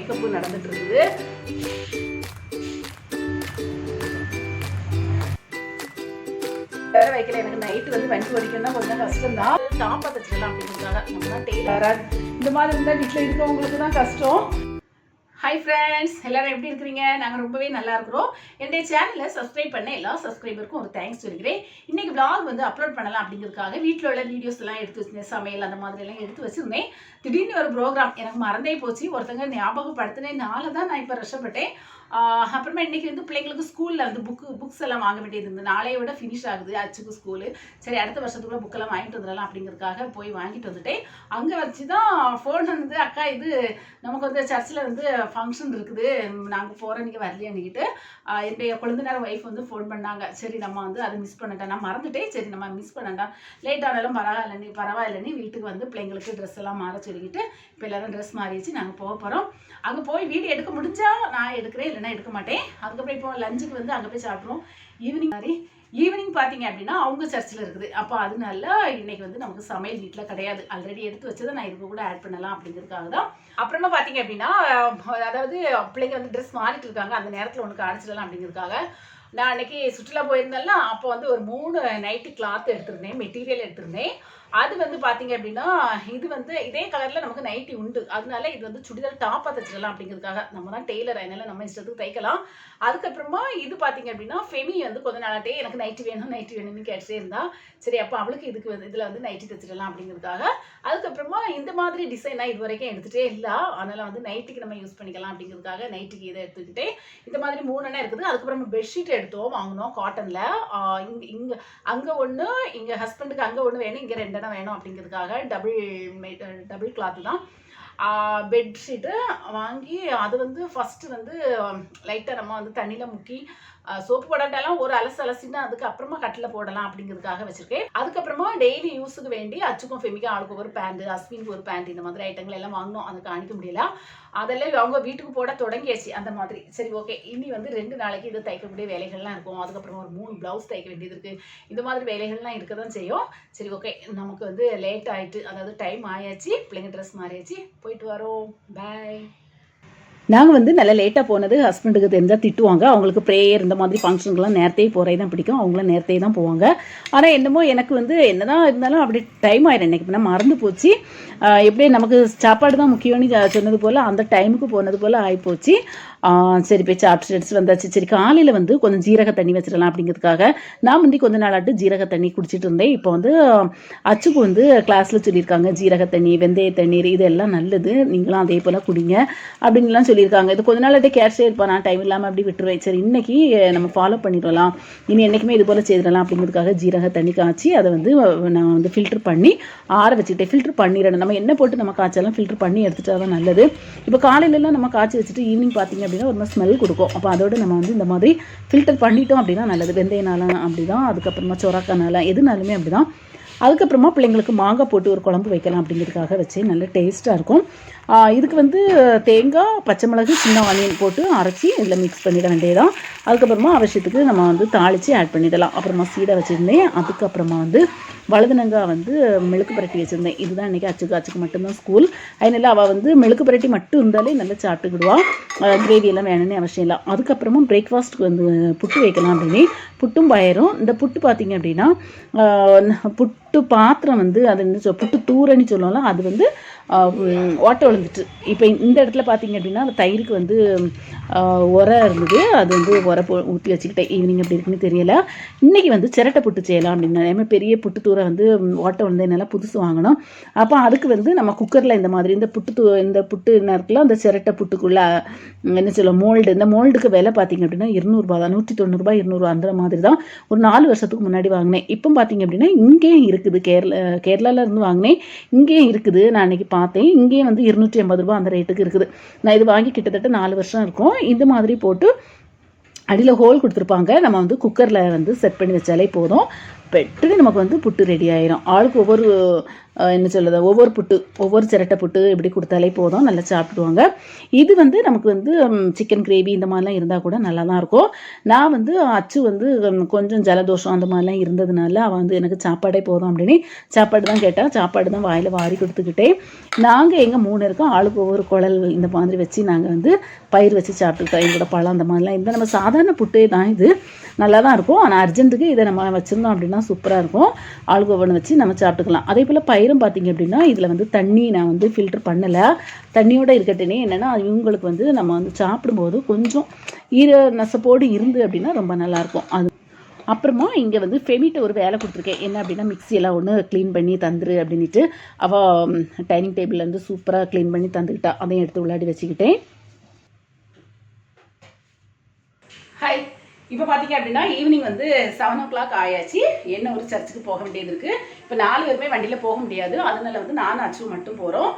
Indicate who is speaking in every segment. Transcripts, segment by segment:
Speaker 1: Makeup நடந்துட்டு இருக்குது வேற வைக்கல எனக்கு நைட்டு வந்து வண்டி ஓடிக்கணும்னா கொஞ்சம் கஷ்டம் தான் டாப்பா தச்சுக்கலாம் அப்படிங்கிறதுக்காக நம்ம தான் இந்த மாதிரி இருந்தால் வீட்டில் இருக்கிறவங்களுக்கு தான் கஷ்டம். ஹாய் ஃப்ரெண்ட்ஸ் எல்லாரும் எப்படி இருக்கிறீங்க? நாங்கள் ரொம்பவே நல்லா இருக்கிறோம். என்னுடைய சேனலை சப்ஸ்கிரைப் பண்ண எல்லா சப்ஸ்கிரைபருக்கும் ஒரு தேங்க்ஸ் சொல்லிக்கிறேன். இன்னைக்கு விளாக் வந்து அப்லோட் பண்ணலாம் அப்படிங்கிறதுக்காக வீட்டில் உள்ள வீடியோஸ் எல்லாம் எடுத்து வச்சிருந்தேன். சமையல் அந்த மாதிரி எல்லாம் எடுத்து வச்சிருந்தேன். திடீர்னு ஒரு ப்ரோக்ராம் எனக்கு மறந்தே போச்சு. ஒருத்தங்க ஞாபகப்படுத்தினால தான் நான் இப்போ ரஷப்பட்டேன் அப்புறமா இன்னைக்கு வந்து பிள்ளைங்களுக்கு ஸ்கூலில் வந்து புக்கு புக்ஸ் எல்லாம் வாங்க வேண்டியது இருந்தது. நாளைய விட ஃபினிஷ் ஆகுது அச்சுக்கு ஸ்கூலு சரி அடுத்த வருஷத்துக்குள்ள புக்கெல்லாம் வாங்கிட்டு வந்துடலாம் அப்படிங்கிறதுக்காக போய் வாங்கிட்டு வந்துட்டேன். அங்கே வச்சு தான் ஃபோன் வந்து அக்கா இது நமக்கு வந்து சர்ச்சில் வந்து ஃபங்க்ஷன் இருக்குது. நாங்கள் போகிறோம் நீங்கள் வரலையான்னுக்கிட்டு என்னுடைய குழந்தைனார ஒய்ஃப் வந்து ஃபோன் பண்ணாங்க. சரி நம்ம வந்து அதை மிஸ் பண்ணிட்டேன் நான் மறந்துட்டேன். சரி நம்ம மிஸ் பண்ணண்டாம் லேட் ஆனாலும் பரவாயில்ல நீ பரவாயில்ல நீ வீட்டுக்கு வந்து பிள்ளைங்களுக்கு ட்ரெஸ் எல்லாம் மாற சொல்லிக்கிட்டு இப்போ எல்லோரும் ட்ரெஸ் மாறிச்சு நாங்கள் போக போகிறோம் அங்கே போய் வீடியோ எடுக்க முடிஞ்சால் நான் எடுக்கிறேன். இல்லைன்னா எடுக்க மாட்டேன். அதுக்கப்புறம் இப்போ லஞ்சுக்கு வந்து அங்கே போய் சாப்பிட்றோம் ஈவினிங் மாதிரி ஈவினிங் பார்த்தீங்க அப்படின்னா அவங்க சர்ச்சில் இருக்குது. அப்போ அதனால இன்னைக்கு வந்து நமக்கு சமையல் வீட்டில் கிடையாது. ஆல்ரெடி எடுத்து வச்சதை நான் இதுக்கு கூட ஆட் பண்ணலாம் அப்படிங்கிறதுக்காக தான். அப்புறமா பார்த்தீங்க அப்படின்னா அதாவது பிள்ளைங்க வந்து ட்ரெஸ் மாறிட்டு இருக்காங்க. அந்த நேரத்தில் ஒன்று காணிச்சிடலாம் அப்படிங்கிறதுக்காக. நான் அன்னைக்கு சுற்றுலா போயிருந்தேன்ல அப்போ வந்து ஒரு மூணு நைட்டு கிளாத் எடுத்திருந்தேன். மெட்டீரியல் எடுத்திருந்தேன். அது வந்து பார்த்தீங்க அப்படின்னா இது வந்து இதே கலரில் நமக்கு நைட்டி உண்டு. அதனால இது வந்து சுடிதார் டாப்பாக தைச்சிடலாம் அப்படிங்கிறதுக்காக. நம்ம தான் டெய்லர் அதனால நம்ம இஷ்டத்துக்கு தைக்கலாம். அதுக்கப்புறமா இது பார்த்தீங்க அப்படின்னா ஃபெமி வந்து கொஞ்ச நாளாட்டே எனக்கு நைட்டி வேணும் நைட்டி வேணும்னு கேட்டுட்டே இருந்தா சரி அப்போ அவளுக்கு இதுக்கு வந்து இதில் வந்து நைட்டி தைச்சிடலாம் அப்படிங்கிறதுக்காக. அதுக்கப்புறமா இந்த மாதிரி டிசைனாக இது வரைக்கும் எடுத்துகிட்டே இல்லை. அதனால் வந்து நைட்டுக்கு நம்ம யூஸ் பண்ணிக்கலாம் அப்படிங்கிறதுக்காக நைட்டுக்கு இதை எடுத்துக்கிட்டே இந்த மாதிரி மூணுன்னா இருக்குது. அதுக்கப்புறம் பெட்ஷீட் எடுத்தோம் வாங்கினோம் காட்டனில் இங்கே இங்கே அங்கே ஒன்று இங்கே ஹஸ்பண்டுக்கு அங்கே ஒன்று வேணும் இங்கே ரெண்டு ரெண்டெண்ணம் வேணும் அப்படிங்கிறதுக்காக டபுள் டபுள் கிளாத்து தான். பெட்ஷீட்டு வாங்கி அது வந்து ஃபஸ்ட்டு வந்து um, லைட்டாக நம்ம வந்து தண்ணியில் முக்கி சோப்பு போடாட்டாலும் ஒரு அலசு அலசின்னு அதுக்கு அப்புறமா கட்டில் போடலாம் அப்படிங்கிறதுக்காக வச்சுருக்கேன். அதுக்கப்புறமா டெய்லி யூஸுக்கு வேண்டி அச்சுக்கும் ஃபெமிக்கும் ஆளுக்கு ஒரு பேண்ட் அஸ்வினுக்கு ஒரு பேண்ட் இந்த மாதிரி ஐட்டங்கள் எல்லாம் வாங்கினோம் அதை காணிக்க முடியல. அதெல்லாம் அவங்க வீட்டுக்கு போட தொடங்கியாச்சு அந்த மாதிரி. சரி ஓகே இனி வந்து ரெண்டு நாளைக்கு இது தைக்கக்கூடிய வேலைகள்லாம் இருக்கும். அதுக்கப்புறமா ஒரு மூணு ப்ளவுஸ் தைக்க வேண்டியது இருக்குது இந்த மாதிரி வேலைகள்லாம் இருக்க தான் செய்யும். சரி ஓகே நமக்கு வந்து லேட் ஆகிட்டு அதாவது டைம் ஆயாச்சு பிள்ளைங்க ட்ரெஸ் மாறியாச்சு போயிட்டு வரோம். பாய் நாங்கள் வந்து நல்லா லேட்டாக போனது ஹஸ்பண்டுக்கு தெரிஞ்சால் திட்டுவாங்க. அவங்களுக்கு ப்ரேயர் இந்த மாதிரி ஃபங்க்ஷனுக்குலாம் நேரத்தையே போகிறே தான் பிடிக்கும். அவங்களாம் நேரத்தையே தான் போவாங்க. ஆனால் என்னமோ எனக்கு வந்து என்னதான் இருந்தாலும் அப்படி டைம் ஆயிடும் எனக்கு நான் மறந்து போச்சு. எப்படியே நமக்கு சாப்பாடு தான் முக்கியம்னு சொன்னது போல் அந்த டைமுக்கு போனது போல் ஆகிப்போச்சு சரி போய் சாப்பிட்டு வந்தாச்சு. சரி காலையில் வந்து கொஞ்சம் ஜீரக தண்ணி வச்சிடலாம் அப்படிங்கிறதுக்காக நான் முந்தி கொஞ்ச நாளாட்டு ஜீரக தண்ணி குடிச்சிட்டு இருந்தேன். இப்போ வந்து அச்சுக்கு வந்து கிளாஸில் சொல்லியிருக்காங்க ஜீரக தண்ணி வெந்தய தண்ணீர் இதெல்லாம் நல்லது. நீங்களும் அதே போல் குடிங்க அப்படின்லாம் சொல்லியிருக்காங்க. இது கொஞ்ச நாளாட்டு கேர்ஸே இருப்பேன் நான் டைம் இல்லாமல் அப்படி விட்டுருவேன். சரி இன்னைக்கு நம்ம ஃபாலோ பண்ணிடலாம். இனி என்றைக்குமே இது போல் செய்திடலாம் அப்படிங்கிறதுக்காக ஜீரக தண்ணி காய்ச்சி அதை வந்து நான் வந்து ஃபில்டர் பண்ணி ஆற வச்சுக்கிட்டேன். ஃபில்டர் பண்ணிடணும். நம்ம என்ன போட்டு நம்ம காய்ச்சாலும் ஃபில்டர் பண்ணி எடுத்துட்டா தான் நல்லது. இப்போ காலையிலலாம் நம்ம காய்ச்சி வச்சுட்டு ஈவினிங் பார்த்தீங்க அப்படின்னா ஒரு மாதிரி ஸ்மெல் கொடுக்கும். அப்போ அதோட நம்ம வந்து இந்த மாதிரி ஃபில்டர் பண்ணிட்டோம் அப்படின்னா நல்லது. வெந்தயனால அப்படி தான் அதுக்கப்புறமா சொரக்கானால எதுனாலுமே அப்படி தான் அதுக்கப்புறமா பிள்ளைங்களுக்கு மாங்காய் போட்டு ஒரு குழம்பு வைக்கலாம் அப்படிங்கிறதுக்காக வச்சு நல்ல டேஸ்ட்டாக இருக்கும். இதுக்கு வந்து தேங்காய் பச்சை மிளகு சின்ன ஆனியன் போட்டு அரைச்சி இதில் மிக்ஸ் பண்ணிட வேண்டியதான் அதுக்கப்புறமா அவசியத்துக்கு நம்ம வந்து தாளித்து ஆட் பண்ணிடலாம். அப்புறமா சீடை வச்சுருந்தேன். அதுக்கப்புறமா வந்து வலதுனங்கா வந்து மெழுக்கு பரட்டி வச்சுருந்தேன். இதுதான் இன்றைக்கி அச்சுக்கு அச்சுக்கு மட்டும்தான் ஸ்கூல் அதனால அவள் வந்து மெழுக்கு பரட்டி மட்டும் இருந்தாலே நல்லா சாப்பிட்டுக்கிடுவாள் கிரேவி எல்லாம் அவசியம் இல்லை. அதுக்கப்புறமா பிரேக்ஃபாஸ்ட்டுக்கு வந்து புட்டு வைக்கலாம் அப்படின்னு. புட்டும் பயரும். இந்த புட்டு பார்த்தீங்க அப்படின்னா புட்டு பாத்திரம் வந்து அது என்ன சொல் புட்டு தூரன்னு சொல்லுவோம்ல அது வந்து ஓட்டை விழுந்துட்டு. இப்போ இந்த இடத்துல பார்த்தீங்க அப்படின்னா அந்த தயிருக்கு வந்து உரை இருந்தது. அது வந்து உரை போ ஊற்றி வச்சுக்கிட்டேன். ஈவினிங் எப்படி இருக்குன்னு தெரியல. இன்னைக்கு வந்து சிரட்டை புட்டு செய்யலாம் அப்படின்னு பெரிய புட்டு தூரை வந்து ஓட்டை விழுந்து என்னால் புதுசு வாங்கணும். அப்போ அதுக்கு வந்து நம்ம குக்கரில் இந்த மாதிரி இந்த புட்டு தூ இந்த புட்டு இருக்குல்ல அந்த சிரட்டை புட்டுக்குள்ள என்ன சொல்ல மோல்டு இந்த மோல்டுக்கு விலை பார்த்தீங்க அப்படின்னா இருநூறுபா தான். நூற்றி தொண்ணூறுபா இருநூறுபா அந்த மாதிரி தான். ஒரு நாலு வருஷத்துக்கு முன்னாடி வாங்கினேன். இப்போ பார்த்தீங்க அப்படின்னா இங்கேயும் இருக்குது. கேரளா கேரளாவிலேருந்து இருந்து வாங்கினேன். இங்கேயும் இருக்குது. நான் அன்றைக்கி பார்த்தேன். இங்கேயும் வந்து இருநூற்றி எண்பது ரூபா அந்த ரேட்டுக்கு இருக்குது. நான் இது வாங்கி கிட்டத்தட்ட நாலு வருஷம் இருக்கும். இந்த மாதிரி போட்டு அடியில் ஹோல் கொடுத்துருப்பாங்க. நம்ம வந்து குக்கரில் வந்து செட் பண்ணி வச்சாலே போதும். பெட்டுன்னு நமக்கு வந்து புட்டு ரெடி ஆயிரும். ஆளுக்கு ஒவ்வொரு என்ன சொல்லுது ஒவ்வொரு புட்டு ஒவ்வொரு சிரட்டை புட்டு இப்படி கொடுத்தாலே போதும் நல்லா சாப்பிடுவாங்க. இது வந்து நமக்கு வந்து சிக்கன் கிரேவி இந்த மாதிரிலாம் இருந்தால் கூட நல்லா தான் இருக்கும். நான் வந்து அச்சு வந்து கொஞ்சம் ஜலதோஷம் அந்த மாதிரிலாம் இருந்ததுனால அவன் வந்து எனக்கு சாப்பாடே போதும் அப்படின்னு சாப்பாடு தான் கேட்டால் சாப்பாடு தான் வாயில் வாரி கொடுத்துக்கிட்டே நாங்கள் எங்கள் மூணு இருக்கோம் ஆளுக்கு ஒவ்வொரு குழல் இந்த மாதிரி வச்சு நாங்கள் வந்து பயிர் வச்சு சாப்பிட்டுக்கிட்டோம். எங்களோட பழம் அந்த மாதிரிலாம் இருந்தால் நம்ம சாதாரண புட்டே தான் இது. நல்லா தான் இருக்கும். ஆனால் அர்ஜென்ட்டுக்கு இதை நம்ம வச்சுருந்தோம் அப்படின்னா சூப்பராக இருக்கும். ஆளுக்கு ஒவ்வொன்று வச்சு நம்ம சாப்பிட்டுக்கலாம். அதே போல் பயிரும் பார்த்தீங்க அப்படின்னா இதில் வந்து தண்ணி நான் வந்து ஃபில்டர் பண்ணலை. தண்ணியோடு இருக்கட்டேனே என்னென்னா இவங்களுக்கு வந்து நம்ம வந்து சாப்பிடும்போது கொஞ்சம் ஈர நெசப்போடு இருந்து அப்படின்னா ரொம்ப நல்லாயிருக்கும். அது அப்புறமா இங்கே வந்து ஃபெமிட்ட ஒரு வேலை கொடுத்துருக்கேன். என்ன அப்படின்னா மிக்ஸியெல்லாம் ஒன்று க்ளீன் பண்ணி தந்துரு அப்படின்ட்டு அவள் டைனிங் டேபிள்லேருந்து சூப்பராக க்ளீன் பண்ணி தந்துக்கிட்டா. அதையும் எடுத்து உள்ளாடி வச்சுக்கிட்டேன். ஹாய் இப்போ பார்த்தீங்க அப்படின்னா ஈவினிங் வந்து செவன் ஓ கிளாக் ஆயாச்சு. என்ன ஒரு சர்ச்சுக்கு போக வேண்டியது இருக்குது இப்போ நாலு பேருமே வண்டியில் போக முடியாது. அதனால வந்து நானும் அச்சு மட்டும் போகிறோம்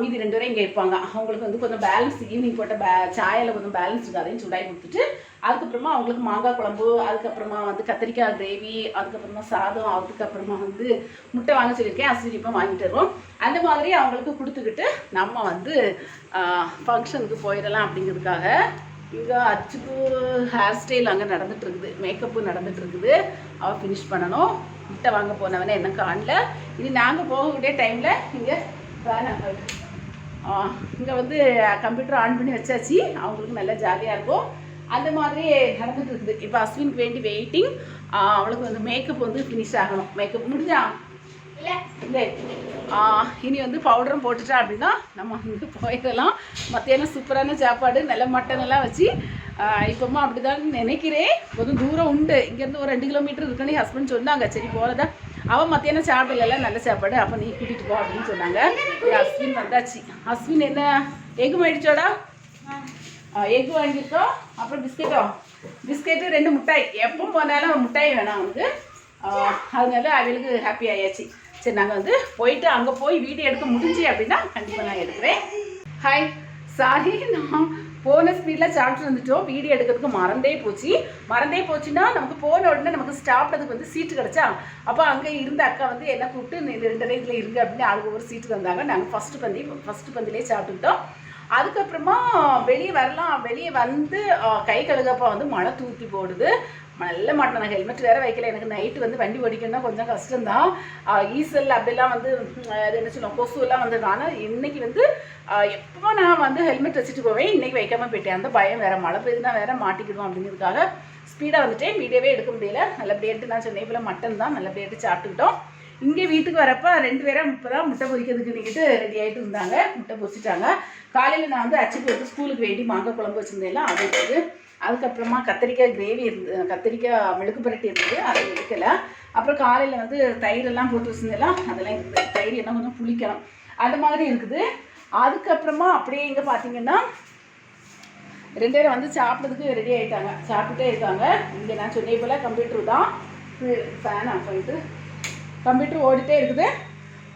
Speaker 1: மீதி ரெண்டு பேரும் இங்கே இருப்பாங்க. அவங்களுக்கு வந்து கொஞ்சம் பேலன்ஸ் ஈவினிங் போட்ட பே சாயில் கொஞ்சம் பேலன்ஸ் இருக்குது அதையும் சுடாய் கொடுத்துட்டு அதுக்கப்புறமா அவங்களுக்கு மாங்காய் குழம்பு அதுக்கப்புறமா வந்து கத்திரிக்காய் கிரேவி அதுக்கப்புறமா சாதம் அதுக்கப்புறமா வந்து முட்டை வாங்க சொல்லியிருக்கேன். அசிரிப்பாக வாங்கிட்டு வருவோம். அந்த மாதிரி அவங்களுக்கு கொடுத்துக்கிட்டு நம்ம வந்து ஃபங்க்ஷனுக்கு போயிடலாம் அப்படிங்கிறதுக்காக இங்கே அச்சுக்கு ஹேர் ஸ்டைல் அங்கே நடந்துட்டுருக்குது. மேக்கப்பு நடந்துட்டுருக்குது. அவள் ஃபினிஷ் பண்ணணும். முட்டை வாங்க போனவனே என்ன காணல. இனி நாங்கள் போகக்கூடிய டைமில் இங்கே வேணாம். இங்கே வந்து கம்ப்யூட்டர் ஆன் பண்ணி வச்சாச்சு. அவங்களுக்கு நல்லா ஜாலியாக இருக்கும். அந்த மாதிரி நடந்துட்டு இருக்குது இப்போ அஸ்வினுக்கு வேண்டி வெயிட்டிங் அவளுக்கு வந்து மேக்கப் வந்து ஃபினிஷ் ஆகணும். மேக்கப் முடிஞ்சா இனி வந்து பவுடரும் போட்டுட்டா அப்படின்னா நம்ம வந்து போயிடலாம். மத்தியானம் சூப்பரான சாப்பாடு நல்ல மட்டன் எல்லாம் வச்சு இப்போமா அப்படிதான் நினைக்கிறேன். கொஞ்சம் தூரம் உண்டு. இங்கேருந்து ஒரு ரெண்டு கிலோமீட்டர் இருக்குன்னு ஹஸ்பண்ட் சொன்னாங்க. சரி போகிறதா அவன் மத்தியானம் சாப்பிடல நல்ல சாப்பாடு. அப்போ நீ கூட்டிகிட்டு போ அப்படின்னு சொன்னாங்க. அஸ்வின் வந்தாச்சு. அஸ்வின் என்ன? எக்கு மேடிச்சோடா எக் வாங்கியிருக்கோம் அப்புறம் பிஸ்கெட்டோ? பிஸ்கெட்டு ரெண்டு முட்டாய். எப்போ போனாலும் முட்டாய் வேணாம் அவனுக்கு. அதனால அவளுக்கு ஹாப்பி ஆயாச்சு. சரி நாங்கள் வந்து போயிட்டு அங்கே போய் வீடியோ எடுக்க முடிஞ்சு அப்படின்னா கண்டிப்பாக நான் எடுக்கிறேன். ஹாய் சாரி நான் போன ஸ்பீடில் சாப்பிட்டு வந்துட்டோம் வீடியோ எடுக்கிறதுக்கு மறந்தே போச்சு. மறந்தே போச்சுன்னா நமக்கு போன உடனே நமக்கு ஸ்டாப்டதுக்கு வந்து சீட்டு கிடச்சா அப்போ அங்கே இருந்த அக்கா வந்து என்ன கூப்பிட்டு ரெண்டு இதில் இருங்க அப்படின்னு ஆளுக்கு ஒரு சீட்டு தந்தாங்க. நாங்கள் ஃபஸ்ட்டு பந்தி ஃபஸ்ட்டு பந்திலே சாப்பிட்டுக்கிட்டோம். அதுக்கப்புறமா வெளியே வரலாம். வெளியே வந்து கை கழுகப்பா வந்து மழை தூத்தி போடுது. நல்ல மாட்டேன் நான். ஹெல்மெட் வேற வைக்கல. எனக்கு நைட்டு வந்து வண்டி ஓடிக்கணும்னா கொஞ்சம் கஷ்டம்தான். ஈசல் அப்படிலாம் வந்து அது என்ன சொல்லுவோம் கொசு எல்லாம் வந்தது ஆனால் இன்னைக்கு வந்து எப்போ நான் வந்து ஹெல்மெட் வச்சுட்டு போவேன். இன்னைக்கு வைக்காம போயிட்டேன். அந்த பயம் வேற. மழை பெய்யுதுன்னா வேற மாட்டிக்கிடுவோம் அப்படிங்கிறதுக்காக ஸ்பீடாக வந்துட்டேன். வீடியோவே எடுக்க முடியல. நல்லபடியாக நான் சென்னை போல மட்டன் தான் நல்லபடியாக சாப்பிட்டுக்கிட்டோம். இங்கே வீட்டுக்கு வரப்ப ரெண்டு பேரும் இப்போ தான் முட்டை பொரிக்கிறதுக்கு நின்றுட்டு ரெடி ஆகிட்டு இருந்தாங்க. முட்டை பொரிச்சிட்டாங்க. காலையில் நான் வந்து அச்சுக்கு வந்து ஸ்கூலுக்கு வேண்டி மாங்காய் குழம்பு வச்சுருந்தேன்ல அது இருக்குது அதுக்கப்புறமா கத்திரிக்காய் கிரேவி இருந்து கத்திரிக்காய் மெழுக்கு புரட்டி இருந்தது அதை எடுக்கலை. அப்புறம் காலையில் வந்து தயிரெல்லாம் போட்டு வச்சுருந்தேலாம் அதெல்லாம் இருக்குது தயிர் எல்லாம் கொஞ்சம் புளிக்கணும் அந்த மாதிரி இருக்குது. அதுக்கப்புறமா அப்படியே இங்கே பார்த்தீங்கன்னா ரெண்டு பேரும் வந்து சாப்பிட்றதுக்கு ரெடி ஆகிட்டாங்க சாப்பிட்டுட்டே இருக்காங்க. இங்கே நான் சொன்னே போல் கம்ப்யூட்டர் தான். ஃபேன் ஆஃப் பண்ணிட்டு கம்ப்யூட்டர் ஓடிட்டே இருக்குது.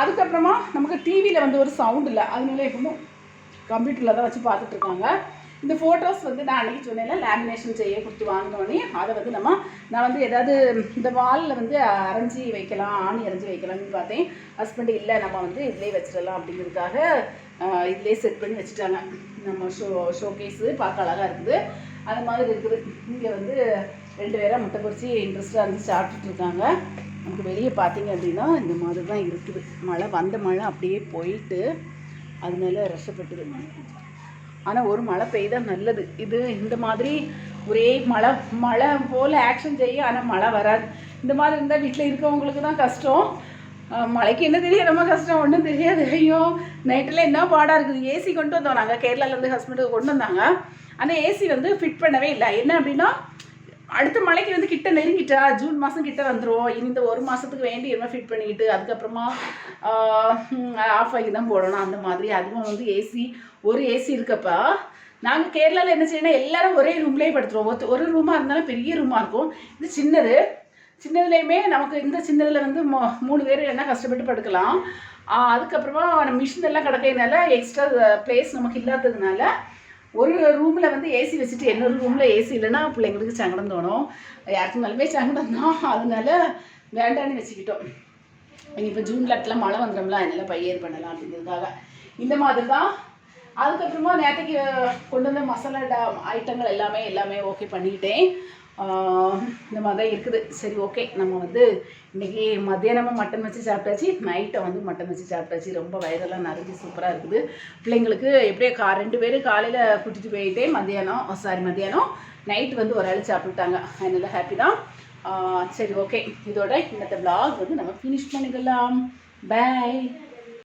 Speaker 1: அதுக்கப்புறமா நமக்கு டிவியில் வந்து ஒரு சவுண்ட் இல்லை. அதனால எப்பவும் கம்ப்யூட்டரில் தான் வச்சு பார்த்துட்ருக்காங்க இந்த ஃபோட்டோஸ் வந்து நான் அன்றைக்கி சொன்னேன்ல லேமினேஷன் செய்ய கொடுத்து வாங்கினோடனே அதை வந்து நம்ம நான் வந்து ஏதாவது இந்த வாலில் வந்து அரைஞ்சி வைக்கலாம் ஆணி அரைஞ்சி வைக்கலாம்னு பார்த்தேன். ஹஸ்பண்ட் இல்லை நம்ம வந்து இதிலே வச்சிடலாம் அப்படிங்கிறதுக்காக இதிலே செட் பண்ணி வச்சுட்டாங்க. நம்ம ஷோ ஷோகேஸு பார்க்க அழகாக இருக்குது. அது மாதிரி இருக்குது. இங்கே வந்து ரெண்டு பேராக முட்டை பொரிச்சு இன்ட்ரெஸ்ட்டாக இருந்து சாப்பிட்டுட்டு இருக்காங்க. நமக்கு வெளியே பார்த்தீங்க அப்படின்னா இந்த மாதிரி தான் இருக்குது. மழை வந்த மழை அப்படியே போயிட்டு அதனால ரசப்பட்டுது. ஆனால் ஒரு மழை பெய்தா நல்லது. இது இந்த மாதிரி ஒரே மழை மழை போல் ஆக்ஷன் செய்யும் ஆனால் மழை வராது. இந்த மாதிரி இருந்தால் வீட்டில் இருக்கவங்களுக்கு தான் கஷ்டம். மழைக்கு என்ன தெரியும்? ரொம்ப கஷ்டம். ஒன்றும் தெரியாது. ஐயோ நைட்டில் என்ன பாடாக இருக்குது? ஏசி கொண்டு வந்தோம் நாங்கள் கேரளாலேருந்து ஹஸ்பண்டுக்கு கொண்டு வந்தாங்க. ஆனால் ஏசி வந்து ஃபிட் பண்ணவே இல்லை. என்ன அப்படின்னா அடுத்த மழைக்கு வந்து கிட்ட நெருங்கிட்டா ஜூன் மாதம் கிட்ட வந்துடும் இனி இந்த ஒரு மாதத்துக்கு வேண்டி என்ன ஃபிட் பண்ணிக்கிட்டு அதுக்கப்புறமா ஆஃப் ஆகி தான் போடணும். அந்த மாதிரி அதுவும் வந்து ஏசி ஒரு ஏசி இருக்கப்பா நாங்கள் கேரளாவில் என்ன செய்யணும் எல்லாரும் ஒரே ரூம்லேயே படுத்துருவோம். ஒத்து ஒரு ரூமாக இருந்தாலும் பெரிய ரூமாக இருக்கும். இது சின்னது. சின்னதுலேயுமே நமக்கு இந்த சின்னதில் வந்து மோ மூணு பேர் என்ன கஷ்டப்பட்டு படுக்கலாம். அதுக்கப்புறமா மிஷின் எல்லாம் கிடக்கிறதுனால எக்ஸ்ட்ரா பிளேஸ் நமக்கு இல்லாததுனால ஒரு ரூமில் வந்து ஏசி வச்சுட்டு இன்னொரு ரூமில் ஏசி இல்லைன்னா பிள்ளைங்களுக்கு சங்கடம் தோணும். யாருக்குனாலுமே சங்கடம் தான். அதனால வேண்டான்னு வச்சுக்கிட்டோம். இப்போ ஜூன் லட்டில் மழை வந்துடும்ல அதனால் பையர் பண்ணலாம் அப்படிங்கிறதுக்காக. இந்த மாதிரி தான். அதுக்கப்புறமா நேற்றுக்கு கொண்டு வந்த மசாலா டா- ஐட்டங்கள் எல்லாமே எல்லாமே ஓகே பண்ணிக்கிட்டேன். இந்த மாதிரி தான் இருக்குது. சரி ஓகே நம்ம வந்து இன்றைக்கி மத்தியானமாக மட்டன் வச்சு சாப்பிட்டாச்சு நைட்டை வந்து மட்டன் வச்சு சாப்பிட்டாச்சு. ரொம்ப வயதெல்லாம் நிறைஞ்சி சூப்பராக இருக்குது. பிள்ளைங்களுக்கு எப்படியே கா ரெண்டு பேரும் காலையில் கூட்டிகிட்டு போயிட்டே மத்தியானம் oh, சாரி மத்தியானம் நைட்டு வந்து ஒரு ஆள் சாப்பிட்டுட்டாங்க. அதனால ஹாப்பி தான். சரி ஓகே இதோட இன்னத்த vlog வந்து நம்ம ஃபினிஷ் பண்ணிக்கலாம் பை